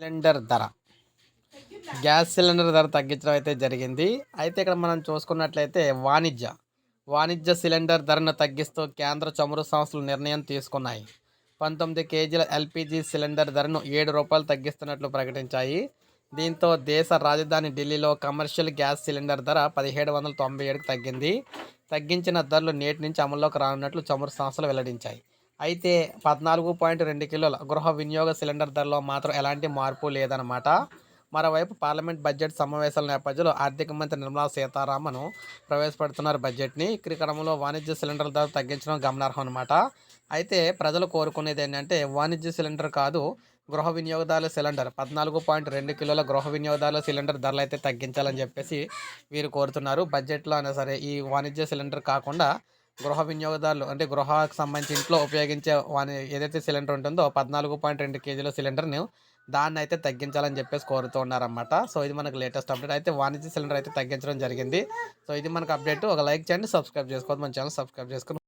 Cylinder ధర. Gas cylinder ధర తగ్గించడం అయితే జరిగింది. అయితే ఇక్కడ మనం చూసుకున్నట్లయితే వాణిజ్య. వాణిజ్య సిలిండర్ ధరను తగ్గిస్తూ కేంద్ర చమురు సంస్థలు నిర్ణయం తీసుకున్నాయి. పంతొమ్మిది కేజీల ఎల్పిజి సిలిండర్ ధరను ఏడు రూపాయలు తగ్గిస్తున్నట్లు ప్రకటించాయి. దీంతో దేశ రాజధాని ఢిల్లీలో కమర్షియల్ గ్యాస్ సిలిండర్ ధర పదిహేడు వందల తొంభై ఏడుకి తగ్గింది. తగ్గించిన ధరలు నేటి నుంచి అమల్లోకి రానున్నట్లు చమురు సంస్థలు వెల్లడించాయి. అయితే పద్నాలుగు పాయింట్ రెండు కిలోల గృహ వినియోగ సిలిండర్ ధరలో మాత్రం ఎలాంటి మార్పు లేదన్నమాట. మరోవైపు పార్లమెంట్ బడ్జెట్ సమావేశాల నేపథ్యంలో ఆర్థిక మంత్రి నిర్మలా సీతారామన్ ప్రవేశపెడుతున్నారు బడ్జెట్ని. ఈ క్రమంలో వాణిజ్య సిలిండర్ ధర తగ్గించడం గమనార్హం అనమాట అయితే ప్రజలు కోరుకునేది ఏంటంటే వాణిజ్య సిలిండర్ కాదు గృహ వినియోగదారుల సిలిండర్. పద్నాలుగు పాయింట్ రెండు కిలోల గృహ వినియోగదారుల సిలిండర్ ధరలు అయితే తగ్గించాలని చెప్పేసి వీరు కోరుతున్నారు. బడ్జెట్లో అయినా సరే ఈ వాణిజ్య సిలిండర్ కాకుండా గృహ వినియోగదారులు అంటే గృహకు సంబంధించి ఇంట్లో ఉపయోగించే వాని ఏదైతే సిలిండర్ ఉంటుందో పద్నాలుగు పాయింట్ రెండు కేజీల సిలిండర్ని దాన్ని అయితే తగ్గించాలని చెప్పేసి కోరుతూ ఉన్నారన్నమాట. సో ఇది మనకు లేటెస్ట్ అప్డేట్. అయితే వాణిజ్య సిలిండర్ అయితే తగ్గించడం జరిగింది. సో ఇది మనకు అప్డేట్. ఒక లైక్ చేయండి సబ్స్క్రైబ్ చేసుకోవద్దు. మన ఛానల్ సబ్స్క్రైబ్ చేసుకుని